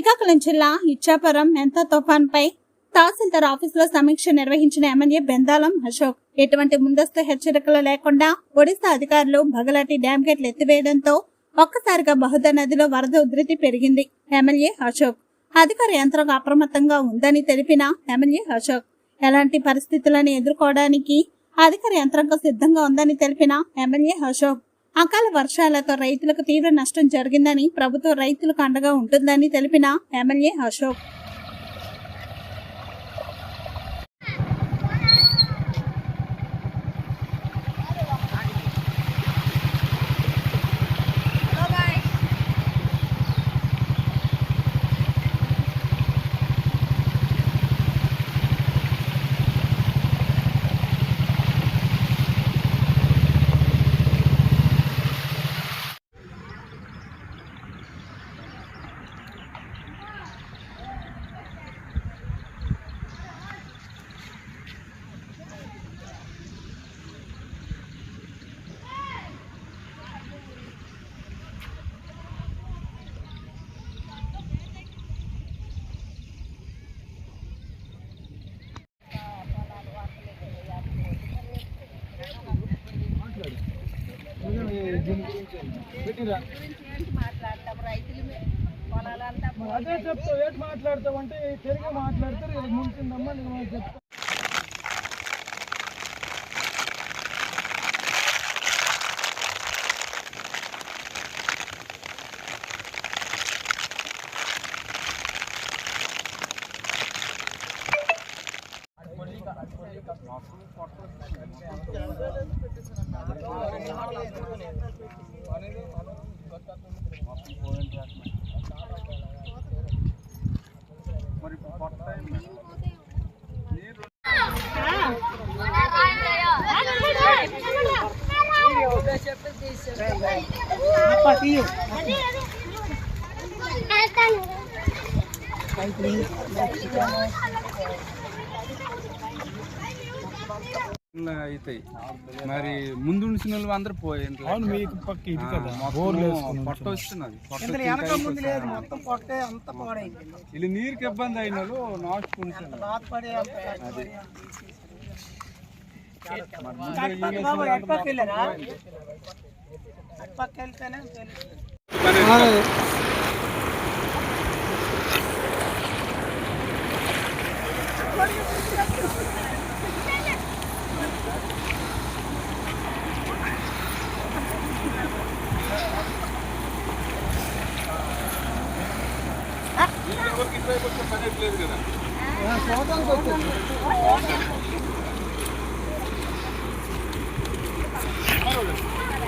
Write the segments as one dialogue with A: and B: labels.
A: శ్రీకాకుళం జిల్లా ఇచ్చాపురం మెంత తుఫాన్పై తహసీల్దార్ ఆఫీసులో సమీక్ష నిర్వహించిన ఎమ్మెల్యే బెందాలం అశోక్. ఎటువంటి ముందస్తు హెచ్చరికలు లేకుండా ఒడిశా అధికారులు భగలాటి డ్యాం గేట్లు ఎత్తివేయడంతో ఒక్కసారిగా బహుదా నదిలో వరద ఉధృతి పెరిగింది. ఎమ్మెల్యే అశోక్. అధికార యంత్రం అప్రమత్తంగా ఉందని తెలిపిన ఎమ్మెల్యే అశోక్. ఎలాంటి పరిస్థితులను ఎదుర్కోవడానికి అధికార యంత్రాంగం సిద్ధంగా ఉందని తెలిపిన ఎమ్మెల్యే అశోక్. అకాల వర్షాలతో రైతులకు తీవ్ర నష్టం జరిగిందని ప్రభుత్వం రైతులకు అండగా ఉంటుందని తెలిపిన ఎమ్మెల్యే అశోక్.
B: అదే చెప్తావు ఏంటి మాట్లాడతావు అంటే తిరిగి మాట్లాడతారు ఇది ముంచిందమ్మా నేను మాకు చెప్తా
C: ఇలా అవుతాయి మరి ముందు ఉంచిన వాళ్ళు అందరూ
B: అవును మీకు పక్క ఇది కదా. వేసుకుని
C: పొట్ట వస్తున్నది. పొట్ట
B: ఇందులో
C: వచ్చి
B: వెనక ముందు లేదు
C: అయిపోతుంది.
B: మొత్తం పొట్టే అంత పాడైంది.
C: వీళ్ళు నీరుకి ఇబ్బంది అయిన వాళ్ళు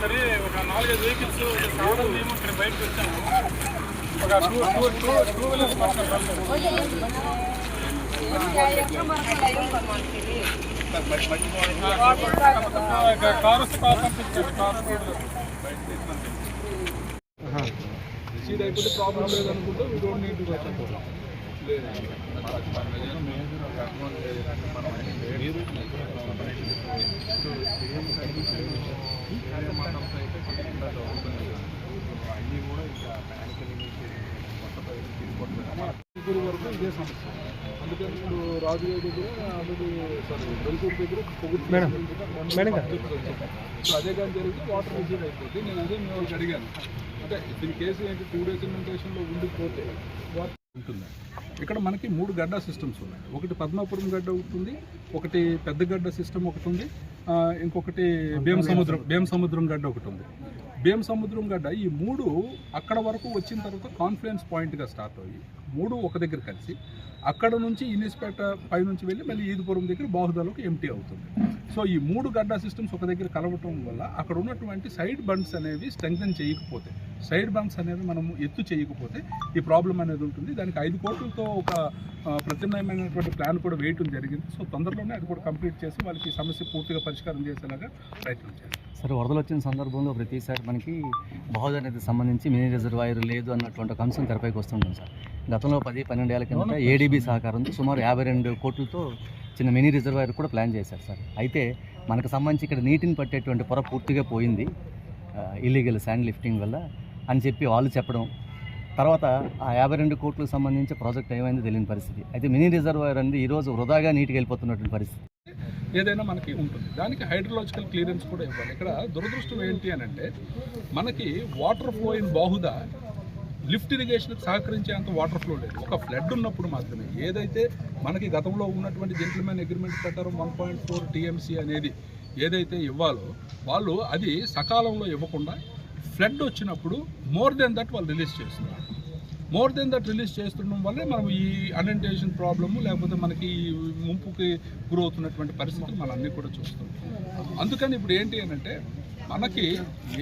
D: సరే ఒక నాలుగైదు వెహికల్స్ రావడం మేము ఇక్కడ బయటకు వచ్చాము ఒక two two two two wheelers car వస్తే కారు పంపించారు కారు
C: రిసీడ్ అయిపోతే ప్రాబ్లం లేదనుకుంటే we don't need to Chittoor వరకు ఇదే సమస్య అందుకని ఇప్పుడు రాజుగారి దగ్గర ఆల్రెడీ సారీ బెల్కూరు దగ్గర పొగుడు అదే కానీ జరిగితే వాటర్ రిసీవ్ అయిపోతుంది నేను అదే మీ వాళ్ళకి అడిగాను అంటే దీని కేసు ఏంటి టూ డేస్ ఇన్విటేషన్లో ఉండిపోతే వాటర్ ఉంటుందా ఇక్కడ మనకి మూడు గడ్డ సిస్టమ్స్ ఉన్నాయి. ఒకటి పద్మాపురం గడ్డ ఒకటి ఉంది ఒకటి పెద్ద గడ్డ సిస్టమ్ ఒకటి ఉంది ఇంకొకటి భీమ సముద్రం భీమ సముద్రం గడ్డ ఒకటి ఉంది. భీమ సముద్రం గడ్డ ఈ మూడు అక్కడ వరకు వచ్చిన తర్వాత కాన్ఫిడెన్స్ పాయింట్గా స్టార్ట్ అయ్యి మూడు ఒక దగ్గర కలిసి అక్కడ నుంచి ఇన్నిస్పేట పై నుంచి వెళ్ళి మళ్ళీ ఈదుపురం దగ్గర బాహుదాలోకి ఎంటీ అవుతుంది. సో ఈ మూడు గడ్డ సిస్టమ్స్ ఒక దగ్గర కలవటం వల్ల అక్కడ ఉన్నటువంటి సైడ్ బండ్స్ అనేవి స్ట్రెంగ్తన్ చేయకపోతే సైడ్ బండ్స్ అనేవి మనం ఎత్తు చేయకపోతే ఈ ప్రాబ్లం అనేది ఉంటుంది. దానికి ఐదు కోట్లతో ఒక ప్రత్యామ్నాయమైనటువంటి ప్లాన్ కూడా వేయటం జరిగింది. సో తొందరలోనే అది కూడా కంప్లీట్ చేసి వాళ్ళకి ఈ సమస్య పూర్తిగా పరిష్కారం చేసేలాగా ప్రయత్నం చేస్తాం
E: సరే వరదలు వచ్చిన సందర్భంలో ప్రతిసారి మనకి బహుదా నదికి సంబంధించి మినీ రిజర్వాయర్ లేదు అన్నటువంటి ఒక అంశం తెరపైకి వస్తుంటుంది సార్. గతంలో పది పన్నెండు ఏళ్ళ కిందట ఏడీబీ సహకారంతో సుమారు యాభై రెండు కోట్లతో చిన్న మినీ రిజర్వాయర్ కూడా ప్లాన్ చేశారు సార్. అయితే మనకు సంబంధించి ఇక్కడ నీటిని పట్టేటువంటి పొర పూర్తిగా పోయింది ఇల్లీగల్ శాండ్ లిఫ్టింగ్ వల్ల అని చెప్పి వాళ్ళు చెప్పడం. తర్వాత ఆ యాభై రెండు కోట్లకు సంబంధించి ప్రాజెక్ట్ ఏమైందో తెలియని పరిస్థితి. అయితే మినీ రిజర్వాయర్ అనేది ఈరోజు వృధాగా నీటికి వెళ్ళిపోతున్నటువంటి పరిస్థితి.
C: ఏదైనా మనకి ఉంటుంది. దానికి హైడ్రలాజికల్ క్లియరెన్స్ కూడా ఇవ్వాలి. ఇక్కడ దురదృష్టం ఏంటి అని అంటే మనకి water flow in Bahuda lift ఇరిగేషన్కి సహకరించేంత వాటర్ ఫ్లో లేదు. ఒక ఫ్లడ్ ఉన్నప్పుడు మాత్రమే. ఏదైతే మనకి గతంలో ఉన్నటువంటి జెంటిల్మెన్ అగ్రిమెంట్ ప్రకారం వన్ పాయింట్ ఫోర్ టీఎంసీ అనేది ఏదైతే ఇవ్వాలో వాళ్ళు అది సకాలంలో ఇవ్వకుండా ఫ్లడ్ వచ్చినప్పుడు మోర్ దెన్ దట్ వాళ్ళు రిలీజ్ చేస్తున్నారు. మోర్ దెన్ దట్ రిలీజ్ చేస్తుండడం వల్లే మనం ఈ అన్ఎంటేషన్ ప్రాబ్లము లేకపోతే మనకి ఈ ముంపుకి గురవుతున్నటువంటి పరిస్థితులు మనం అన్నీ కూడా చూస్తాం. అందుకని ఇప్పుడు ఏంటి అని అంటే మనకి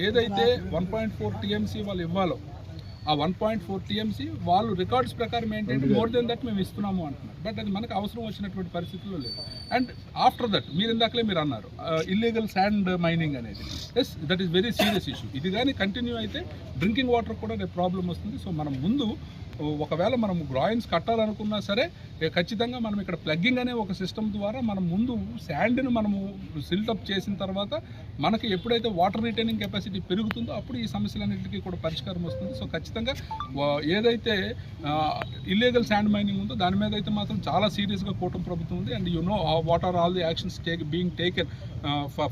C: ఏదైతే వన్ పాయింట్ ఫోర్ టీఎంసీ వాళ్ళు ఇవ్వాలో ఆ వన్ పాయింట్ ఫోర్ టీఎంసీ వాళ్ళు రికార్డ్స్ ప్రకారం ఏంటంటే మోర్ దెన్ దట్ మేము ఇస్తున్నాము అంటున్నారు. బట్ అది మనకు అవసరం వచ్చినటువంటి పరిస్థితుల్లో లేదు. అండ్ ఆఫ్టర్ దట్ మీరు ఇందాకలే మీరు అన్నారు ఇల్లీగల్ శాండ్ మైనింగ్ అనేది. Yes that is very serious issue ఇది కానీ కంటిన్యూ అయితే డ్రింకింగ్ వాటర్ కూడా రేపు ప్రాబ్లం వస్తుంది. సో మనం ముందు ఒకవేళ మనం గ్రాయిన్స్ కట్టాలనుకున్నా సరే ఖచ్చితంగా మనం ఇక్కడ ప్లగ్గింగ్ అనే ఒక సిస్టమ్ ద్వారా మనం ముందు శాండ్ని మనము సిల్టప్ చేసిన తర్వాత మనకి ఎప్పుడైతే వాటర్ రిటైనింగ్ కెపాసిటీ పెరుగుతుందో అప్పుడు ఈ సమస్యలన్నింటికీ కూడా పరిష్కారం వస్తుంది. సో ఖచ్చితంగా ఏదైతే ఇల్లీగల్ శాండ్ మైనింగ్ ఉందో దాని మీద అయితే మాత్రం చాలా సీరియస్గా కూటమి ప్రభుత్వం ఉంది. And you know what are all the actions take being taken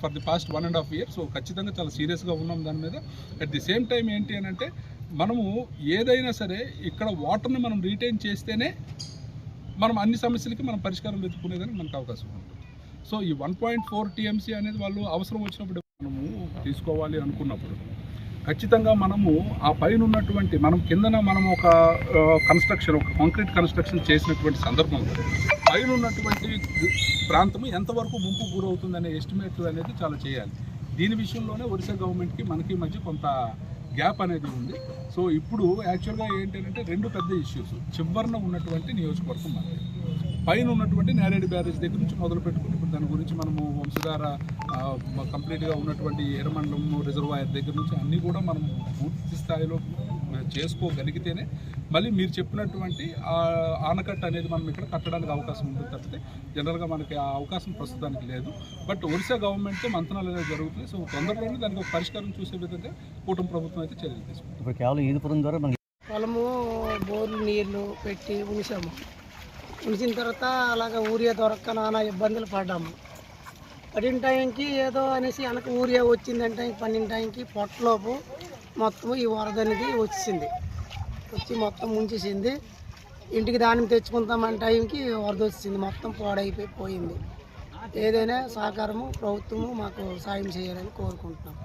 C: for the past one and half year. So ఖచ్చితంగా చాలా సీరియస్గా ఉన్నాం దాని మీద. అట్ ది సేమ్ టైం ఏంటి అని అంటే మనము ఏదైనా సరే ఇక్కడ వాటర్ని మనం రీటైన్ చేస్తేనే మనం అన్ని సమస్యలకి మనం పరిష్కారం వెతుక్కునేదానికి మనకు అవకాశం ఉంటుంది. సో ఈ వన్ పాయింట్ ఫోర్ టీఎంసీ అనేది వాళ్ళు అవసరం వచ్చినప్పుడు మనము తీసుకోవాలి అనుకున్నప్పుడు ఖచ్చితంగా మనము ఆ పైన ఉన్నటువంటి మనం కిందన మనం ఒక కన్స్ట్రక్షన్ ఒక కాంక్రీట్ కన్స్ట్రక్షన్ చేసినటువంటి సందర్భంలో పైన ఉన్నటువంటి ప్రాంతం ఎంతవరకు ముంపు గురవుతుందనే ఎస్టిమేట్ అనేది చాలా చేయాలి. దీని విషయంలోనే ఒరిస్సా గవర్నమెంట్కి మనకి మధ్య కొంత గ్యాప్ అనేది ఉంది. సో ఇప్పుడు యాక్చువల్గా ఏంటంటే రెండు పెద్ద ఇష్యూస్ చివరిన ఉన్నటువంటి నియోజకవర్గం మనది. పైన ఉన్నటువంటి నేరేడు బ్యారేజ్ దగ్గర నుంచి మొదలు పెట్టుకుని ఇప్పుడు దాని గురించి మనము వంశధార కంప్లీట్గా ఉన్నటువంటి ఎర్రమండలం రిజర్వాయర్ దగ్గర నుంచి అన్నీ కూడా మనం పూర్తి స్థాయిలో చేసుకోగలిగితేనే మళ్ళీ మీరు చెప్పినటువంటి ఆ ఆనకట్ట అనేది మనం ఇక్కడ కట్టడానికి అవకాశం ఉంటుంది తప్పితే జనరల్గా మనకి ఆ అవకాశం ప్రస్తుతానికి లేదు. బట్ ఒరిస్సా గవర్నమెంట్తో మంతనాలు అనేది జరుగుతుంది సో తొందరలోనే దానికి ఒక పరిష్కారం చూసే విధంగా కూటమి ప్రభుత్వం అయితే చర్యలు తీసుకుంటుంది
E: ఇప్పుడు కేవలం ఈదుపురం ద్వారా మనకి
F: పొలము బోర్లు నీళ్ళు పెట్టి ఉంచాము. ఉంచిన తర్వాత అలాగ ఊరియా దొరక్క నానా ఇబ్బందులు పడ్డాము. పడిన టైంకి ఏదో అనేసి వెనక ఊరియా వచ్చిందంటే పన్నెండు టైంకి పొట్టలోపు మొత్తం ఈ వరద అనేది వచ్చింది. వచ్చి మొత్తం ముంచేసింది. ఇంటికి దాన్ని తెచ్చుకుంటామనే టైంకి వరద వచ్చింది. మొత్తం పాడైపోయి పోయింది. ఏదైనా సహకారము ప్రభుత్వము మాకు సాయం చేయాలని కోరుకుంటున్నాం.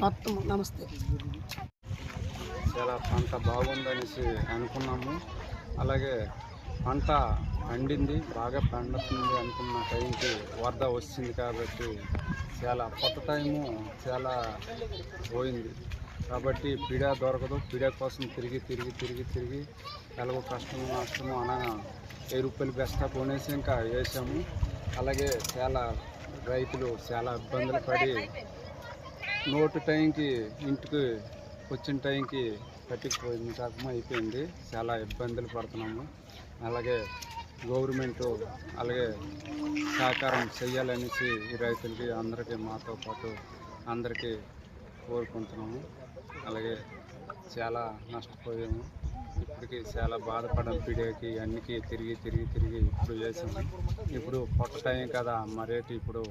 F: మొత్తం నమస్తే.
G: చాలా పంట బాగుందనేసి అనుకున్నాము. అలాగే పంట పండింది బాగా పండుతుంది అనుకున్న టైంకి వరద వచ్చింది కాబట్టి చాలా కొత్త టైము చాలా పోయింది. కాబట్టి పీడ దొరకదు పీడ కోసం తిరిగి తిరిగి తిరిగి తిరిగి ఎలాగో కష్టము నష్టము అనగా వెయ్యి రూపాయలు బెస్టా కొనేసి ఇంకా వేసాము. అలాగే చాలా రైతులు చాలా ఇబ్బందులు పడి నోటు టైంకి ఇంటికి వచ్చిన టైంకి పట్టుకుపోయింది రకం అయిపోయింది. చాలా ఇబ్బందులు పడుతున్నాము. అలాగే గవర్నమెంట్ అలాగే సహకారం చేయాలనేసి ఈ రైతులకి అందరికీ మాతో పాటు అందరికీ కోరుకుంటున్నాము. అలాగే చాలా నష్టపోయాము. ఇప్పటికి చాలా బాధపడడం. పీడియాకి అన్నికి తిరిగి తిరిగి తిరిగి ఇప్పుడు చేసాము. ఇప్పుడు పొట్ట టైం కదా. మా రేటు ఇప్పుడు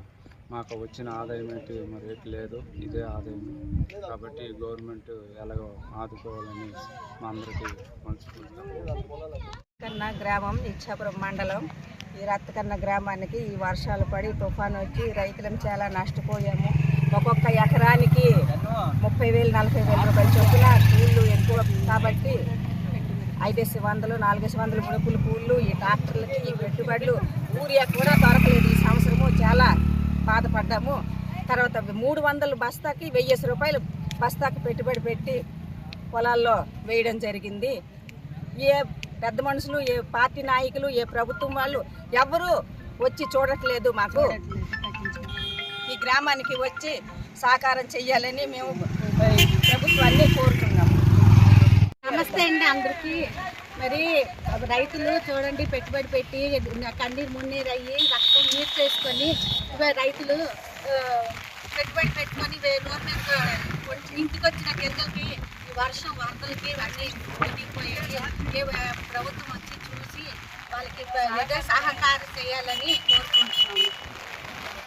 G: మాకు వచ్చిన ఆదాయం ఏంటి? మరేటి రేటు లేదు. ఇదే ఆదాయం. కాబట్టి గవర్నమెంట్ ఎలాగో ఆదుకోవాలని మా అందరికీ మనసుకుంటాం
H: రత్కన్న గ్రామం ఇచ్చాపురం మండలం. ఈ రత్కన్న గ్రామానికి ఈ వర్షాలు పడి తుఫాను వచ్చి రైతులం చాలా నష్టపోయాము. ఒక్కొక్క ఎకరానికి ముప్పై వేలు నలభై వేల రూపాయలు చొప్పున కూళ్ళు ఎక్కువ. కాబట్టి ఐదేసి వందలు నాలుగేసి వందలు ముడుపుల కూళ్ళు ఈ ట్రాక్టర్లకి ఈ పెట్టుబడులు ఊరియా కూడా దొరకలేదు. ఈ సంవత్సరము చాలా బాధపడ్డాము. తర్వాత మూడు వందలు బస్తాకి వెయ్యేసి రూపాయలు బస్తాకి పెట్టుబడి పెట్టి పొలాల్లో వేయడం జరిగింది. ఏ పెద్ద మనుషులు ఏ పార్టీ నాయకులు ఏ ప్రభుత్వం వాళ్ళు ఎవరు వచ్చి చూడట్లేదు మాకు. ఈ గ్రామానికి వచ్చి సహకారం చెయ్యాలని మేము ప్రభుత్వాన్ని కోరుతున్నాము
I: నమస్తే అండి అందరికీ. మరి రైతులు చూడండి పెట్టుబడి పెట్టి కన్నీరు మున్నీరు అయ్యి రక్తం నీరు చేసుకొని రైతులు పెట్టుబడి పెట్టుకొని వే- నోరు ఇంటికి వచ్చిన గింజలకి వర్షం వరదలకి అన్నీ మునిగిపోయాయి ఏ ప్రభుత్వం వచ్చి చూసి వాళ్ళకి సహకారం చేయాలని కోరుకుంటున్నాము.